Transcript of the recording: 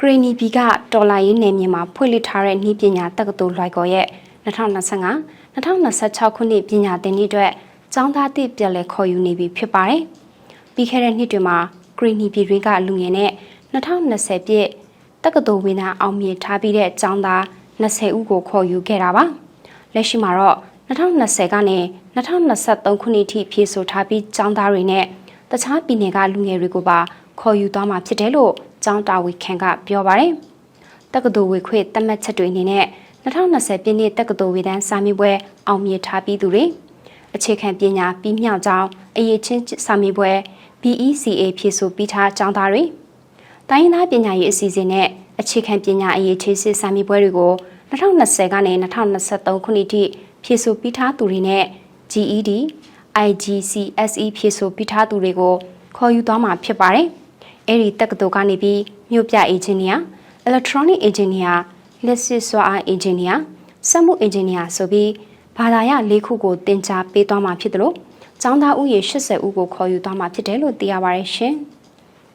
ဂရီနီဘီကတော်လာရေးနယ်မြေမှာဖွင့်လှစ်ထားတဲ့နှီးပညာတက္ကသိုလ်လွိုက်ကော်ရဲ့2025-2026ခုနှစ်ပညာသင်နှစ်အတွက်ကျောင်းသားတစ်ပြည်လဲခေါ်ယူနေပြီဖြစ်ပါတယ်။ပြီးခဲ့တဲ့နှစ်တွေမှာဂရီနီဘီတွေကလူငယ်နဲ့2020ပြည့်တက္ကသိုလ်ဝင်သားအောင်မြင်ထားပြီးတဲ့ကျောင်းသား20ဦးကိုခေါ်ယူခဲ့တာပါ။လက်ရှိမှာတော့2020ကနေ2023ခုနှစ်ထိဖြည့်ဆို့ထားပြီးကျောင်းသားတွေနဲ့တခြားပြည်နယ်ကလူငယ်တွေကိုပါခေါ်ယူသွားမှာဖြစ်တယ်လို့ ကျောင်းတာဝန်ခံကပြောပါတယ်။တက္ကသိုလ်ဝေခွေတတ်မှတ်ချက်တွေအနေနဲ့2020ပြည့်နှစ်တက္ကသိုလ်ဝေဒန်းစာမေးပွဲအောင်မြင်ထားပြီးသူတွေအခြေခံပညာပြီးမြောက်ကြောင်းအရေးချင်းစာမေးပွဲ BECA ဖြည့်ဆို့ပြီးထားကျောင်းသားတွေတိုင်းရင်းသားပညာရေးအစီအစဉ်နဲ့အခြေခံပညာအရေးချင်းစစ်စာမေးပွဲတွေကို2020ကနေ2023ခုနှစ်ထိဖြည့်ဆို့ပြီးထားသူတွေနဲ့ GED IGCSE ဖြည့်ဆို့ပြီးထားသူတွေကိုခေါ်ယူသွားမှာဖြစ်ပါတယ်။ အဲဒီတက္ကသိုလ်ကနေပြီးမြို့ပြအင်ဂျင်နီယာ electronic engineer လက်စစ်စွမ်းအား engineer စက်မှု engineer ဆိုပြီးဘာသာရ၄ခုကိုတင် जा ပေးသွားမှာဖြစ်တယ်လို့ကျောင်းသားဦးရေ80ဦးကိုခေါ်ယူသွားမှာဖြစ်တယ်လို့သိရပါတယ်ရှင်။